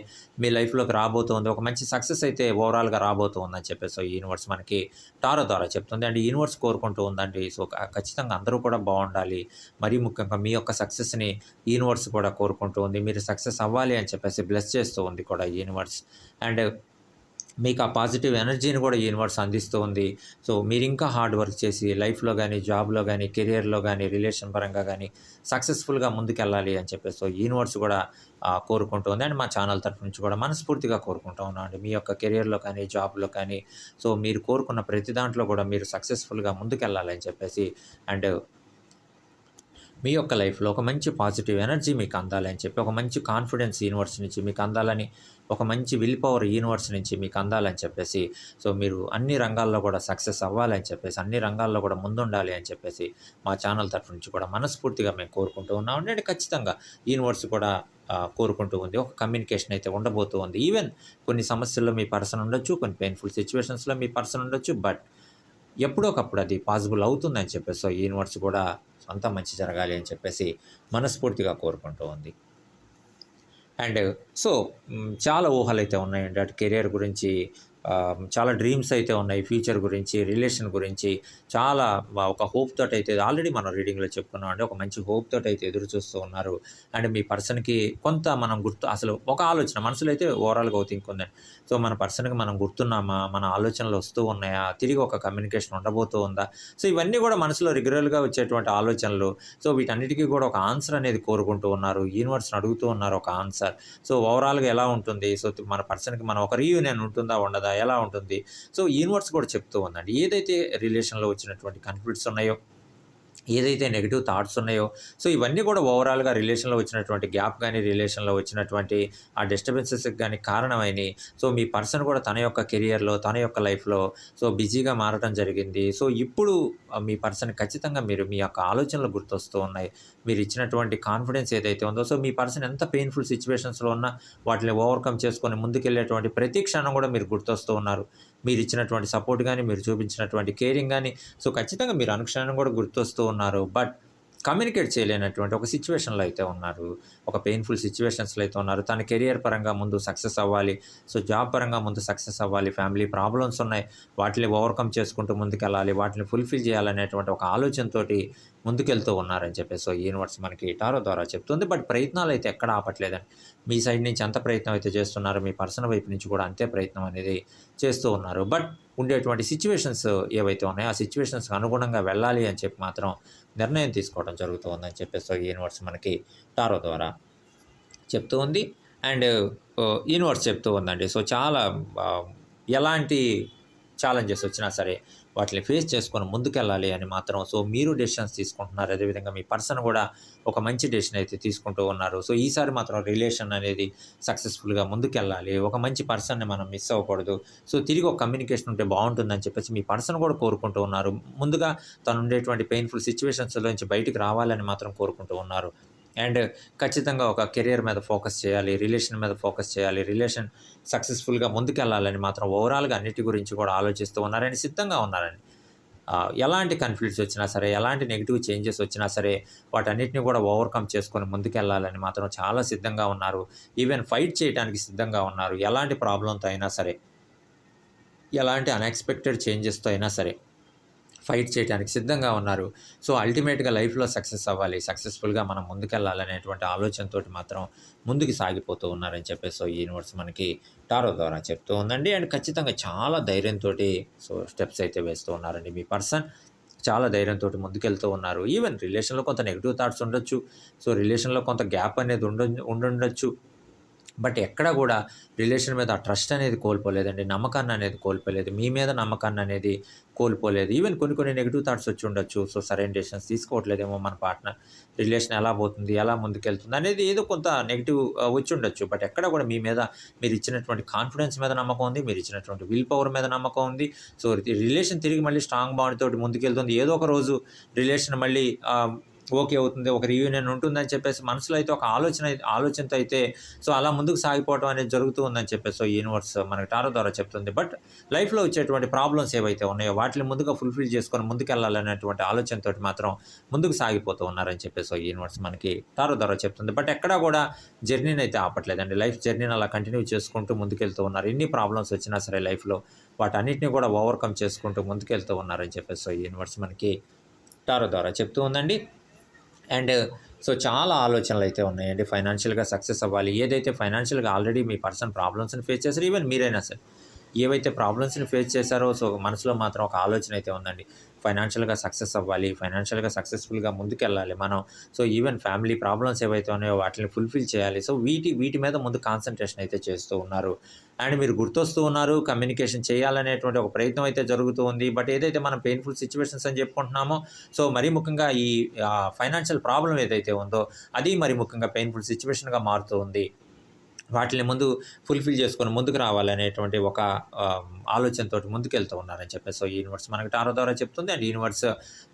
మీ లైఫ్లోకి రాబోతుంది ఒక మంచి సక్సెస్ అయితే ఓవరాల్గా రాబోతుంది అని చెప్పేసి ఈ యూనివర్స్ మనకి టారో ద్వారా చెప్తుంది. అండ్ యూనివర్స్ కోరుకుంటూ ఉందండి సో ఖచ్చితంగా అందరూ కూడా బాగుండాలి. మరీ ముఖ్యంగా మీ యొక్క సక్సెస్ని యూనివర్స్ కూడా కోరుకుంటూ ఉంది. మీరు సక్సెస్ అవ్వాలి అని చెప్పేసి బ్లెస్ చేస్తూ ఉంది కూడా యూనివర్స్. అండ్ మీకు ఆ పాజిటివ్ ఎనర్జీని కూడా యూనివర్స్ అందిస్తూ ఉంది సో మీరు ఇంకా హార్డ్ వర్క్ చేసి లైఫ్లో కానీ జాబ్లో కానీ కెరియర్లో కానీ రిలేషన్ పరంగా కానీ సక్సెస్ఫుల్గా ముందుకెళ్ళాలి అని చెప్పేసి సో యూనివర్స్ కూడా కోరుకుంటూ కోరుకుంటుంది. అండ్ మా ఛానల్ తరఫు నుంచి కూడా మనస్ఫూర్తిగా కోరుకుంటూ ఉన్నాం అండి మీ యొక్క కెరియర్లో కానీ జాబ్లో కానీ సో మీరు కోరుకున్న ప్రతి దాంట్లో కూడా మీరు సక్సెస్ఫుల్గా ముందుకెళ్ళాలి అని చెప్పేసి అండ్ మీ యొక్క లైఫ్లో ఒక మంచి పాజిటివ్ ఎనర్జీ మీకు అందాలి అని చెప్పి ఒక మంచి కాన్ఫిడెన్స్ యూనివర్స్ నుంచి మీకు అందాలని ఒక మంచి విల్ పవర్ యూనివర్స్ నుంచి మీకు అందాలని చెప్పేసి సో మీరు అన్ని రంగాల్లో కూడా సక్సెస్ అవ్వాలని చెప్పేసి అన్ని రంగాల్లో కూడా ముందుండాలి అని చెప్పేసి మా ఛానల్ తరఫు నుంచి కూడా మనస్ఫూర్తిగా మేము కోరుకుంటూ ఉన్నాం. అంటే ఖచ్చితంగా యూనివర్స్ కూడా కోరుకుంటూ ఉంది. ఒక కమ్యూనికేషన్ అయితే ఉండబోతూ ఉంది. ఈవెన్ కొన్ని సమస్యల్లో మీ పర్సన్ ఉండొచ్చు కొన్ని పెయిన్ఫుల్ సిచ్యువేషన్స్లో మీ పర్సన్ ఉండొచ్చు బట్ ఎప్పుడోకప్పుడు అది పాసిబుల్ అవుతుందని చెప్పేసి సో యూనివర్స్ కూడా అంతా మంచి జరగాలి అని చెప్పేసి మనస్ఫూర్తిగా కోరుకుంటూ ఉంది. అండ్ సో చాలా ఊహలు అయితే ఉన్నాయండి. అటు కెరియర్ గురించి చాలా డ్రీమ్స్ అయితే ఉన్నాయి ఫ్యూచర్ గురించి రిలేషన్ గురించి. చాలా ఒక హోప్ తోటి అయితే ఆల్రెడీ మనం రీడింగ్లో చెప్పుకున్నాం అండి ఒక మంచి హోప్ తోటి అయితే ఎదురు చూస్తూ ఉన్నారు. అండ్ మీ పర్సన్కి కొంత మనం గుర్తు అసలు ఒక ఆలోచన మనసులో అయితే ఓవరాల్గా ఒక థింక్ ఉందండి సో మన పర్సన్కి మనం గుర్తున్నామా మన ఆలోచనలు వస్తూ ఉన్నాయా తిరిగి ఒక కమ్యూనికేషన్ ఉండబోతూ ఉందా? సో ఇవన్నీ కూడా మనసులో రెగ్యులర్గా వచ్చేటువంటి ఆలోచనలు. సో వీటన్నిటికీ కూడా ఒక ఆన్సర్ అనేది కోరుకుంటూ ఉన్నారు యూనివర్స్ని అడుగుతూ ఉన్నారు ఒక ఆన్సర్. సో ఓవరాల్గా ఎలా ఉంటుంది? సో మన పర్సన్కి మనం ఒక రీయూనియన్ ఉంటుందా ఉండదా? ఎలా ఉంటుంది? సో యూనివర్స్ కూడా చెప్తూ ఉందండి. ఏదైతే రిలేషన్లో వచ్చినటువంటి కాన్ఫ్లిక్ట్స్ ఉన్నాయో ఏదైతే నెగిటివ్ థాట్స్ ఉన్నాయో సో ఇవన్నీ కూడా ఓవరాల్గా రిలేషన్లో వచ్చినటువంటి గ్యాప్ కానీ రిలేషన్లో వచ్చినటువంటి ఆ డిస్టర్బెన్సెస్కి కానీ కారణమైనవి సో మీ పర్సన్ కూడా తన యొక్క కెరియర్లో తన యొక్క లైఫ్లో సో బిజీగా మారడం జరిగింది. సో ఇప్పుడు మీ పర్సన్ ఖచ్చితంగా మీరు మీ యొక్క ఆలోచనలు గుర్తొస్తూ ఉన్నాయి. మీరు ఇచ్చినటువంటి కాన్ఫిడెన్స్ ఏదైతే ఉందో సో మీ పర్సన్ ఎంత పెయిన్ఫుల్ సిచ్యువేషన్స్లో ఉన్నా వాటిని ఓవర్కమ్ చేసుకొని ముందుకెళ్ళేటువంటి ప్రతి క్షణం కూడా మీరు గుర్తొస్తూ ఉన్నారు. మీరు ఇచ్చినటువంటి సపోర్ట్ కానీ మీరు చూపించినటువంటి కేరింగ్ కానీ సో ఖచ్చితంగా మీరు అనుక్షణం కూడా గుర్తొస్తూ ఉన్నారు. బట్ కమ్యూనికేట్ చేయలేనటువంటి ఒక సిచ్యువేషన్లో అయితే ఉన్నారు. ఒక పెయిన్ఫుల్ సిచ్యువేషన్స్లో అయితే ఉన్నారు. తన కెరియర్ పరంగా ముందు సక్సెస్ అవ్వాలి. సో జాబ్ పరంగా ముందు సక్సెస్ అవ్వాలి. ఫ్యామిలీ ప్రాబ్లమ్స్ ఉన్నాయి. వాటిని ఓవర్కమ్ చేసుకుంటూ ముందుకెళ్ళాలి. వాటిని ఫుల్ఫిల్ చేయాలనేటువంటి ఒక ఆలోచనతోటి ముందుకెళ్తూ ఉన్నారని చెప్పేసి సో యూనివర్స్ మనకి టారో ద్వారా చెప్తుంది. బట్ ప్రయత్నాలు అయితే ఎక్కడ ఆపట్లేదండి. మీ సైడ్ నుంచి ఎంత ప్రయత్నం అయితే చేస్తున్నారో మీ పర్సన్ వైపు నుంచి కూడా అంతే ప్రయత్నం అనేది చేస్తూ ఉన్నారు. బట్ ఉండేటువంటి సిచ్యువేషన్స్ ఏవైతే ఉన్నాయో ఆ సిచ్యువేషన్స్కి అనుగుణంగా వెళ్ళాలి అని చెప్పి మాత్రం నిర్ణయం తీసుకోవడం జరుగుతుందని చెప్పేసి సో యూనివర్స్ మనకి టారో ద్వారా చెప్తూ ఉంది. అండ్ యూనివర్స్ చెప్తూ ఉందండి. సో చాలా ఎలాంటి ఛాలెంజెస్ వచ్చినా సరే వాటిని ఫేస్ చేసుకొని ముందుకెళ్ళాలి అని మాత్రం సో మీరు డెసిషన్స్ తీసుకుంటున్నారు. అదేవిధంగా మీ పర్సన్ కూడా ఒక మంచి డెసిషన్ అయితే తీసుకుంటూ ఉన్నారు. సో ఈసారి మాత్రం రిలేషన్ అనేది సక్సెస్ఫుల్గా ముందుకెళ్ళాలి. ఒక మంచి పర్సన్ని మనం మిస్ అవ్వకూడదు. సో తిరిగి ఒక కమ్యూనికేషన్ ఉంటే బాగుంటుందని చెప్పేసి మీ పర్సన్ కూడా కోరుకుంటూ ఉన్నారు. ముందుగా తను ఉండేటువంటి పెయిన్ఫుల్ సిచ్యువేషన్స్లోంచి బయటికి రావాలని మాత్రం కోరుకుంటూ ఉన్నారు. అండ్ ఖచ్చితంగా ఒక కెరియర్ మీద ఫోకస్ చేయాలి రిలేషన్ మీద ఫోకస్ చేయాలి రిలేషన్ సక్సెస్ఫుల్గా ముందుకెళ్ళాలని మాత్రం ఓవరాల్గా అన్నిటి గురించి కూడా ఆలోచిస్తూ ఉన్నారని సిద్ధంగా ఉన్నారని. ఎలాంటి కన్ఫ్లిక్ట్స్ వచ్చినా సరే ఎలాంటి నెగిటివ్ చేంజెస్ వచ్చినా సరే వాటన్నిటిని కూడా ఓవర్కమ్ చేసుకొని ముందుకెళ్ళాలని మాత్రం చాలా సిద్ధంగా ఉన్నారు. ఈవెన్ ఫైట్ చేయడానికి సిద్ధంగా ఉన్నారు. ఎలాంటి ప్రాబ్లంతో అయినా సరే ఎలాంటి అన్ఎక్స్పెక్టెడ్ చేంజెస్తో అయినా సరే. ఫైట్ చేయడానికి సిద్ధంగా ఉన్నారు. సో అల్టిమేట్గా లైఫ్లో సక్సెస్ అవ్వాలి. సక్సెస్ఫుల్గా మనం ముందుకెళ్ళాలనేటువంటి ఆలోచనతోటి మాత్రం ముందుకు సాగిపోతూ ఉన్నారని చెప్పేసి సో ఈ యూనివర్స్ మనకి టారో ద్వారా చెప్తూ ఉందండి. అండ్ ఖచ్చితంగా చాలా ధైర్యంతో సో స్టెప్స్ అయితే వేస్తూ ఉన్నారండి మీ పర్సన్. చాలా ధైర్యంతో ముందుకెళ్తూ ఉన్నారు. ఈవెన్ రిలేషన్లో కొంత నెగిటివ్ థాట్స్ ఉండొచ్చు. సో రిలేషన్లో కొంత గ్యాప్ అనేది ఉండ ఉండుండొచ్చు. బట్ ఎక్కడ కూడా రిలేషన్ మీద ఆ ట్రస్ట్ అనేది కోల్పోలేదండి నమ్మకాన్ని అనేది కోల్పోలేదు మీ మీద నమ్మకాన్ని అనేది కోల్పోలేదు. ఈవెన్ కొన్ని కొన్ని నెగిటివ్ థాట్స్ వచ్చి ఉండొచ్చు. సో సరైన డెసిషన్స్ తీసుకోవట్లేదేమో మన పార్ట్నర్. రిలేషన్ ఎలా పోతుంది ఎలా ముందుకెళ్తుంది అనేది ఏదో కొంత నెగిటివ్ వచ్చి ఉండొచ్చు. బట్ ఎక్కడ కూడా మీ మీద మీరు ఇచ్చినటువంటి కాన్ఫిడెన్స్ మీద నమ్మకం ఉంది మీరు ఇచ్చినటువంటి విల్ పవర్ మీద నమ్మకం ఉంది. సో రిలేషన్ తిరిగి మళ్ళీ స్ట్రాంగ్ బాండ్ తోటి ముందుకెళ్తుంది. ఏదో ఒక రోజు రిలేషన్ మళ్ళీ ఓకే అవుతుంది ఒక రీయూనియన్ ఉంటుందని చెప్పేసి మనసులో అయితే ఒక ఆలోచన అయితే- ఆలోచనతో అయితే సో అలా ముందుకు సాగిపోవడం అనేది జరుగుతూ ఉందని చెప్పేసి సో యూనివర్స్ మనకి టారో ద్వారా చెప్తుంది. బట్ లైఫ్లో వచ్చేటువంటి ప్రాబ్లమ్స్ ఏవైతే ఉన్నాయో వాటిని ముందుగా ఫుల్ఫిల్ చేసుకొని ముందుకెళ్ళాలనేటువంటి ఆలోచనతో మాత్రం ముందుకు సాగిపోతూ ఉన్నారని చెప్పేసి సో యూనివర్స్ మనకి టారో ద్వారా చెప్తుంది. బట్ ఎక్కడా కూడా జర్నీని అయితే ఆపట్లేదండి. లైఫ్ జర్నీని అలా కంటిన్యూ చేసుకుంటూ ముందుకెళ్తూ ఉన్నారు. ఎన్ని ప్రాబ్లమ్స్ వచ్చినా సరే లైఫ్లో వాటన్నిటిని కూడా ఓవర్కమ్ చేసుకుంటూ ముందుకెళ్తూ ఉన్నారని చెప్పేసి సో యూనివర్స్ మనకి టారో ద్వారా చెప్తూ ఉందండి. అండ్ సో చాలా ఆలోచనలు అయితే ఉన్నాయండి. ఫైనాన్షియల్గా సక్సెస్ అవ్వాలి. ఏదైతే ఫైనాన్షియల్గా ఆల్రెడీ మీ పర్సన్ ప్రాబ్లమ్స్ని ఫేస్ చేశారు ఈవెన్ మీరైనా సరే. ఏవైతే ప్రాబ్లమ్స్ని ఫేస్ చేశారో సో మనసులో మాత్రం ఒక ఆలోచన అయితే ఉందండి. ఫైనాన్షియల్గా సక్సెస్ అవ్వాలి ఫైనాన్షియల్గా సక్సెస్ఫుల్గా ముందుకెళ్ళాలి మనం. సో ఈవెన్ ఫ్యామిలీ ప్రాబ్లమ్స్ ఏవైతే ఉన్నాయో వాటిని ఫుల్ఫిల్ చేయాలి. సో వీటి వీటి మీద ముందు కాన్సన్ట్రేషన్ అయితే చేస్తూ ఉన్నారు. అండ్ మీరు గుర్తొస్తూ ఉన్నారు కమ్యూనికేషన్ చేయాలనేటువంటి ఒక ప్రయత్నం అయితే జరుగుతూ ఉంది. బట్ ఏదైతే మనం పెయిన్ఫుల్ సిచ్యువేషన్స్ అని చెప్పుకుంటున్నామో సో మరీ ముఖ్యంగా ఈ ఫైనాన్షియల్ ప్రాబ్లం ఏదైతే ఉందో అది మరి ముఖ్యంగా పెయిన్ఫుల్ సిచ్యువేషన్గా మారుతూ ఉంది. వాటిని ముందు ఫుల్ఫిల్ చేసుకొని ముందుకు రావాలనేటువంటి ఒక ఆలోచనతో ముందుకెళ్తూ ఉన్నారని చెప్పేసి సో యూనివర్స్ మనకి టారో ద్వారా చెప్తుంది. అండ్ యూనివర్స్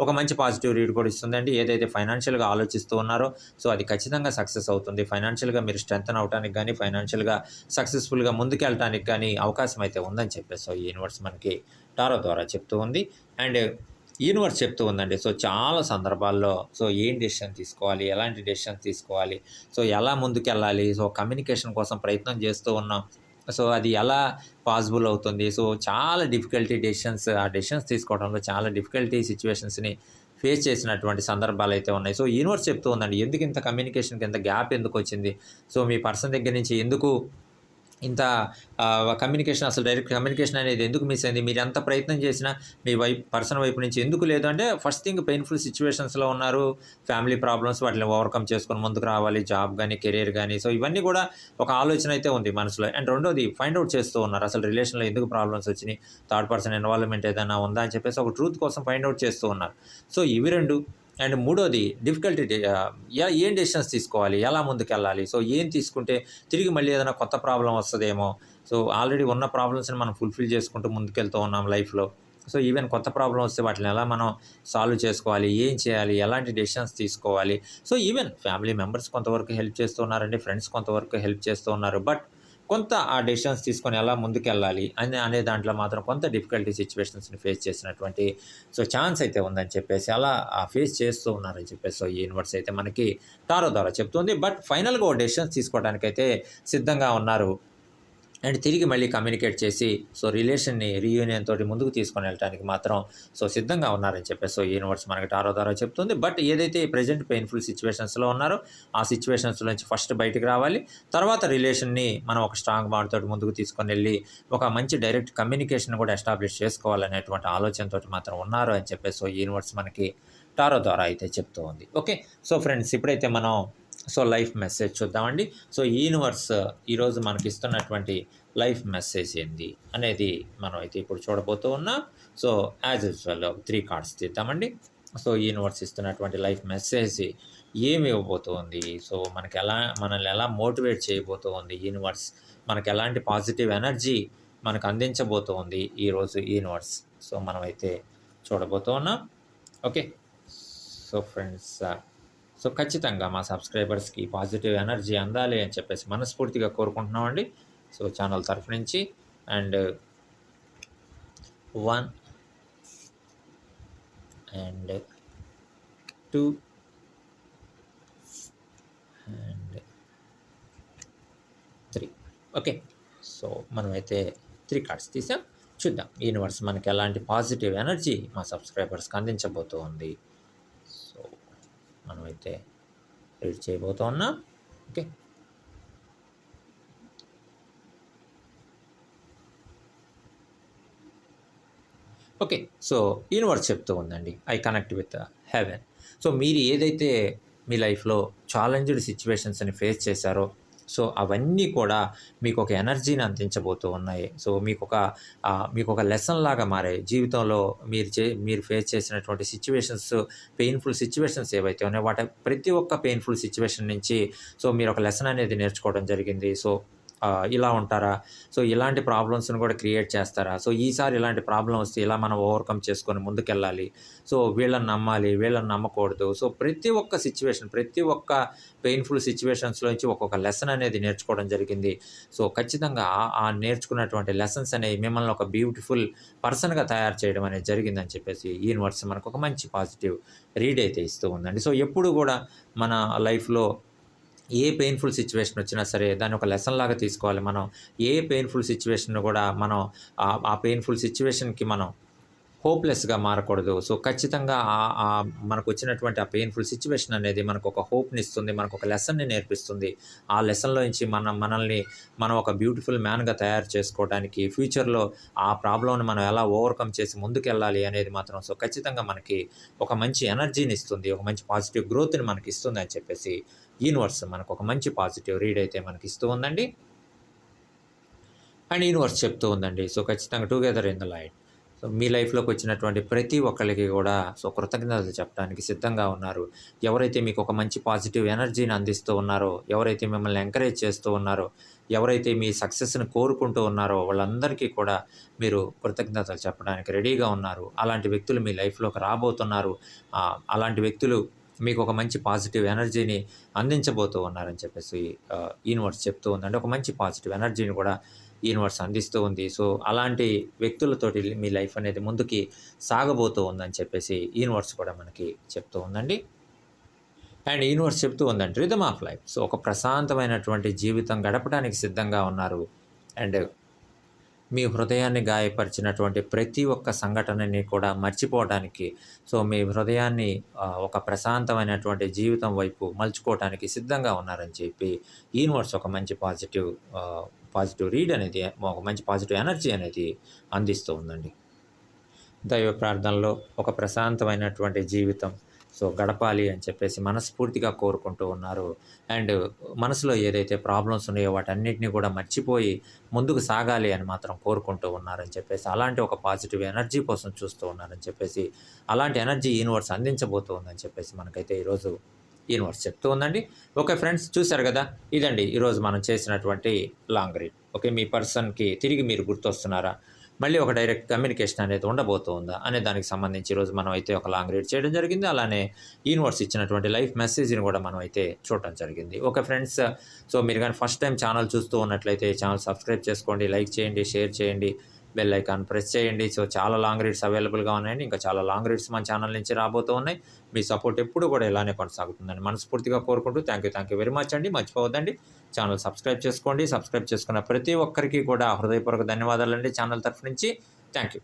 ఒక మంచి పాజిటివ్ రీడ్ కూడా ఇస్తుందండి ఏదైతే ఫైనాన్షియల్గా ఆలోచిస్తూ ఉన్నారో సో అది ఖచ్చితంగా సక్సెస్ అవుతుంది. ఫైనాన్షియల్గా మీరు స్ట్రెంత్ అవడానికి కానీ ఫైనాన్షియల్గా సక్సెస్ఫుల్గా ముందుకెళ్ళటానికి కానీ అవకాశం అయితే ఉందని చెప్పేసి సో యూనివర్స్ మనకి టారో ద్వారా చెప్తూ ఉంది. అండ్ యూనివర్స్ చెప్తూ ఉందండి. సో చాలా సందర్భాల్లో సో ఏం డెసిషన్ తీసుకోవాలి ఎలాంటి డెసిషన్ తీసుకోవాలి సో ఎలా ముందుకెళ్ళాలి సో కమ్యూనికేషన్ కోసం ప్రయత్నం చేస్తూ ఉన్నాం. సో అది ఎలా పాసిబుల్ అవుతుంది? సో చాలా డిఫికల్టీ డెసిషన్స్ ఆ డెసిషన్స్ తీసుకోవడంలో చాలా డిఫికల్టీ సిచ్యువేషన్స్ని ఫేస్ చేసినటువంటి సందర్భాలు అయితే ఉన్నాయి. సో యూనివర్స్ చెప్తూ ఉందండి ఎందుకు ఇంత కమ్యూనికేషన్కి ఇంత గ్యాప్ ఎందుకు వచ్చింది? సో మీ పర్సన్ దగ్గర నుంచి ఎందుకు ఇంత కమ్యూనికేషన్ అసలు డైరెక్ట్ కమ్యూనికేషన్ అనేది ఎందుకు మిస్ అయింది? మీరు ఎంత ప్రయత్నం చేసినా మీ వైపు పర్సన్ వైపు నుంచి ఎందుకు లేదు? అంటే ఫస్ట్ థింగ్ పెయిన్ఫుల్ సిచ్యువేషన్స్లో ఉన్నారు. ఫ్యామిలీ ప్రాబ్లమ్స్ వాటిని ఓవర్కమ్ చేసుకొని ముందుకు రావాలి. జాబ్ కానీ కెరీర్ కానీ సో ఇవన్నీ కూడా ఒక ఆలోచన అయితే ఉంది మనసులో. అండ్ రెండోది ఫైండ్ అవుట్ చేస్తూ ఉన్నారు. అసలు రిలేషన్లో ఎందుకు ప్రాబ్లమ్స్ వచ్చినాయి? థర్డ్ పర్సన్ ఇన్వాల్వ్మెంట్ ఏదైనా ఉందా అని చెప్పేసి ఒక ట్రూత్ కోసం ఫైండ్ అవుట్ చేస్తూ ఉన్నారు. సో ఇవి రెండు అండ్ మూడోది డిఫికల్టీ ఏం డెసిషన్స్ తీసుకోవాలి? ఎలా ముందుకెళ్ళాలి? సో ఏం తీసుకుంటే తిరిగి మళ్ళీ ఏదైనా కొత్త ప్రాబ్లం వస్తుందేమో? సో ఆల్రెడీ ఉన్న ప్రాబ్లమ్స్ని మనం ఫుల్ఫిల్ చేసుకుంటూ ముందుకెళ్తూ ఉన్నాం లైఫ్లో సో ఈవెన్ కొత్త ప్రాబ్లం వస్తే వాటిని ఎలా మనం సాల్వ్ చేసుకోవాలి? ఏం చేయాలి? ఎలాంటి డెసిషన్స్ తీసుకోవాలి? సో ఈవెన్ ఫ్యామిలీ మెంబర్స్ కొంతవరకు హెల్ప్ చేస్తూ ఉన్నారండి ఫ్రెండ్స్ కొంతవరకు హెల్ప్ చేస్తూ ఉన్నారు. బట్ కొంత ఆ డెసిషన్స్ తీసుకొని ఎలా ముందుకెళ్ళాలి అని అనే దాంట్లో మాత్రం కొంత డిఫికల్టీ సిచ్యువేషన్స్ని ఫేస్ చేసినటువంటి సో ఛాన్స్ అయితే ఉందని చెప్పేసి అలా ఫేస్ చేస్తూ ఉన్నారని చెప్పేసి సో ఈ యూనివర్స్ అయితే మనకి తారో ద్వారా చెప్తుంది. బట్ ఫైనల్గా ఓ డెసిషన్స్ తీసుకోవడానికైతే సిద్ధంగా ఉన్నారు. అండ్ తిరిగి మళ్ళీ కమ్యూనికేట్ చేసి సో రిలేషన్ని రీయూనియన్ తోటి ముందుకు తీసుకొని వెళ్ళడానికి మాత్రం సో సిద్ధంగా ఉన్నారని చెప్పేసి సో యూనివర్స్ మనకి టారో ద్వారా చెప్తుంది. బట్ ఏదైతే ప్రజెంట్ పెయిన్ఫుల్ సిచ్యువేషన్స్లో ఉన్నారో ఆ సిచ్యువేషన్స్ నుంచి ఫస్ట్ బయటికి రావాలి. తర్వాత రిలేషన్ని మనం ఒక స్ట్రాంగ్ బాండ్ తోటి ముందుకు తీసుకొని వెళ్ళి ఒక మంచి డైరెక్ట్ కమ్యూనికేషన్ కూడా ఎస్టాబ్లిష్ చేసుకోవాలనేటువంటి ఆలోచనతో మాత్రం ఉన్నారు అని చెప్పేసి సో యూనివర్స్ మనకి టారో ద్వారా అయితే చెప్తూ ఉంది. ఓకే సో ఫ్రెండ్స్ ఇప్పుడైతే మనం సో లైఫ్ మెసేజ్ చూద్దామండి. సో యూనివర్స్ ఈరోజు మనకి ఇస్తున్నటువంటి లైఫ్ మెసేజ్ ఏంది అనేది మనం అయితే ఇప్పుడు చూడబోతూ ఉన్నాం. So as usual three cards తీద్దామండి. So universe ఇస్తున్నటువంటి లైఫ్ మెసేజ్ ఏమి ఇవ్వబోతోంది సో మనకి ఎలా మనల్ని ఎలా మోటివేట్ చేయబోతోంది యూనివర్స్ మనకి ఎలాంటి పాజిటివ్ ఎనర్జీ మనకు అందించబోతోంది ఈరోజు యూనివర్స్. సో మనమైతే చూడబోతూ ఉన్నాం. ఓకే. సో ఫ్రెండ్స్ సో ఖచ్చితంగా మా సబ్స్క్రైబర్స్కి పాజిటివ్ ఎనర్జీ అందాలి అని చెప్పేసి మనస్ఫూర్తిగా కోరుకుంటున్నామండి. సో ఛానల్ తరఫు నుంచి and one and two and three. Okay. So మనమైతే త్రీ కార్డ్స్ తీసాం. చూద్దాం. యూనివర్స్ మనకి ఎలాంటి పాజిటివ్ ఎనర్జీ మా సబ్స్క్రైబర్స్కి అందించబోతోంది? మనమైతే రీడ్ చేయబోతూ ఉన్నాం ఓకే ఓకే సో యూనివర్స్ చెప్తూ ఉందండి. I connect with heaven so మీరు ఏదైతే మీ లైఫ్లో ఛాలెంజ్డ్ సిచ్యువేషన్స్ని ఫేస్ చేశారో సో అవన్నీ కూడా మీకు ఒక ఎనర్జీని అందించబోతూ ఉన్నాయి. సో మీకు ఒక మీకు ఒక లెసన్ లాగా మారాయి. జీవితంలో మీరు చే మీరు ఫేస్ చేసినటువంటి సిచ్యువేషన్స్ పెయిన్ఫుల్ సిచ్యువేషన్స్ ఏవైతే ఉన్నాయో వాటి ప్రతి ఒక్క పెయిన్ఫుల్ సిచ్యువేషన్ నుంచి సో మీరు ఒక లెసన్ అనేది నేర్చుకోవడం జరిగింది. సో ఇలా ఉంటారా? సో ఇలాంటి ప్రాబ్లమ్స్ని కూడా క్రియేట్ చేస్తారా? సో ఈసారి ఇలాంటి ప్రాబ్లం వస్తే ఇలా మనం ఓవర్కమ్ చేసుకొని ముందుకెళ్ళాలి. సో వీళ్ళని నమ్మాలి వీళ్ళని నమ్మకూడదు. సో ప్రతి ఒక్క సిచ్యువేషన్ ప్రతి ఒక్క పెయిన్ఫుల్ సిచ్యువేషన్స్లోంచి ఒక్కొక్క లెసన్ అనేది నేర్చుకోవడం జరిగింది. సో ఖచ్చితంగా ఆ- నేర్చుకున్నటువంటి లెసన్స్ అనేవి మిమ్మల్ని ఒక బ్యూటిఫుల్ పర్సన్గా తయారు చేయడం అనేది జరిగిందని చెప్పేసి యూనివర్స్ మనకు ఒక మంచి పాజిటివ్ రీడ్ అయితే ఇస్తూ ఉందండి. సో ఎప్పుడు కూడా మన లైఫ్లో ఏ పెయిన్ఫుల్ సిచ్యువేషన్ వచ్చినా సరే దాన్ని ఒక లెసన్ లాగా తీసుకోవాలి మనం. ఏ పెయిన్ఫుల్ సిచ్యువేషన్ కూడా మనం ఆ- పెయిన్ఫుల్ సిచ్యువేషన్కి మనం హోప్లెస్గా మారకూడదు. సో ఖచ్చితంగా మనకు వచ్చినటువంటి ఆ పెయిన్ఫుల్ సిచ్యువేషన్ అనేది మనకు ఒక హోప్ని ఇస్తుంది మనకు ఒక లెసన్ని నేర్పిస్తుంది. ఆ లెసన్లో నుంచి మనం మనల్ని మనం ఒక బ్యూటిఫుల్ మ్యాన్గా తయారు చేసుకోవడానికి ఫ్యూచర్లో ఆ ప్రాబ్లంని మనం ఎలా ఓవర్కమ్ చేసి ముందుకెళ్ళాలి అనేది మాత్రం సో ఖచ్చితంగా మనకి ఒక మంచి ఎనర్జీని ఇస్తుంది ఒక మంచి పాజిటివ్ గ్రోత్ని మనకి ఇస్తుంది అని చెప్పేసి యూనివర్స్ మనకు ఒక మంచి పాజిటివ్ రీడ్ అయితే మనకి ఇస్తూ ఉందండి. అండ్ యూనివర్స్ చెప్తూ ఉందండి సో ఖచ్చితంగా together in the light. So మీ లైఫ్లోకి వచ్చినటువంటి ప్రతి ఒక్కరికి కూడా సో కృతజ్ఞతలు చెప్పడానికి సిద్ధంగా ఉన్నారు. ఎవరైతే మీకు ఒక మంచి పాజిటివ్ ఎనర్జీని అందిస్తూ ఉన్నారో ఎవరైతే మిమ్మల్ని ఎంకరేజ్ చేస్తూ ఉన్నారో ఎవరైతే మీ సక్సెస్ని కోరుకుంటూ ఉన్నారో వాళ్ళందరికీ కూడా మీరు కృతజ్ఞతలు చెప్పడానికి రెడీగా ఉన్నారు. అలాంటి వ్యక్తులు మీ లైఫ్లోకి రాబోతున్నారు. అలాంటి వ్యక్తులు మీకు ఒక మంచి పాజిటివ్ ఎనర్జీని అందించబోతూ ఉన్నారని చెప్పేసి యూనివర్స్ చెప్తూ ఉందండి. ఒక మంచి పాజిటివ్ ఎనర్జీని కూడా యూనివర్స్ అందిస్తూ ఉంది. సో అలాంటి వ్యక్తులతోటి మీ లైఫ్ అనేది ముందుకి సాగబోతూ ఉందని చెప్పేసి యూనివర్స్ కూడా మనకి చెప్తూ ఉందండి. అండ్ యూనివర్స్ చెప్తూ ఉందండి రిథమ్ ఆఫ్ లైఫ్ సో ఒక ప్రశాంతమైనటువంటి జీవితం గడపడానికి సిద్ధంగా ఉన్నారు. అండ్ మీ హృదయాన్ని గాయపరిచినటువంటి ప్రతి ఒక్క సంఘటనని కూడా మర్చిపోవడానికి సో మీ హృదయాన్ని ఒక ప్రశాంతమైనటువంటి జీవితం వైపు మలుచుకోవడానికి సిద్ధంగా ఉన్నారని చెప్పి యూనివర్స్ ఒక మంచి పాజిటివ్ పాజిటివ్ రీడ్ అనేది ఒక మంచి పాజిటివ్ ఎనర్జీ అనేది అందిస్తూ ఉందండి. దైవ ప్రార్థనలో ఒక ప్రశాంతమైనటువంటి జీవితం సో గడపాలి అని చెప్పేసి మనస్ఫూర్తిగా కోరుకుంటూ ఉన్నారు. అండ్ మనసులో ఏదైతే ప్రాబ్లమ్స్ ఉన్నాయో వాటన్నిటిని కూడా మర్చిపోయి ముందుకు సాగాలి అని మాత్రం కోరుకుంటూ ఉన్నారని చెప్పేసి అలాంటి ఒక పాజిటివ్ ఎనర్జీ కోసం చూస్తూ ఉన్నారని చెప్పేసి అలాంటి ఎనర్జీ యూనివర్స్ అందించబోతూ ఉందని చెప్పేసి మనకైతే ఈరోజు యూనివర్స్ చెప్తూ ఉందండి. ఓకే ఫ్రెండ్స్ చూశారు కదా? ఇదండి ఈరోజు మనం చేసినటువంటి లాంగ్ రీడ్ ఓకే మీ పర్సన్కి తిరిగి మీరు గుర్తొస్తున్నారా? మళ్ళీ ఒక డైరెక్ట్ కమ్యూనికేషన్ అనేది ఉండబోతుందా అనే దానికి సంబంధించి ఈరోజు మనం అయితే ఒక లాంగ్ రీడ్ చేయడం జరిగింది. అలానే యూనివర్స్ ఇచ్చినటువంటి లైఫ్ మెసేజ్ని కూడా మనం అయితే చూడటం జరిగింది. ఓకే ఫ్రెండ్స్ సో మీరు కానీ ఫస్ట్ టైం ఛానల్ చూస్తూ ఉన్నట్లయితే ఛానల్ సబ్స్క్రైబ్ చేసుకోండి లైక్ చేయండి షేర్ చేయండి. బెల్ ఐకాన్ ప్రెస్ చేయండి. సో చాలా లాంగ్ రీడ్స్ అవైలబుల్గా ఉన్నాయండి. ఇంకా చాలా లాంగ్ రీడ్స్ మన ఛానల్ నుంచి రాబోతూ ఉన్నాయి. మీ సపోర్ట్ ఎప్పుడు కూడా ఇలానే కొనసాగుతుందని మనస్ఫూర్తిగా కోరుకుంటూ thank you thank you very much అండి. మర్చిపోవద్దండి. ఛానల్ సబ్స్క్రైబ్ చేసుకోండి. సబ్స్క్రైబ్ చేసుకున్న ప్రతి ఒక్కరికి కూడా హృదయపూర్వక ధన్యవాదాలండి. ఛానల్ తరఫు నుంచి థ్యాంక్ యూ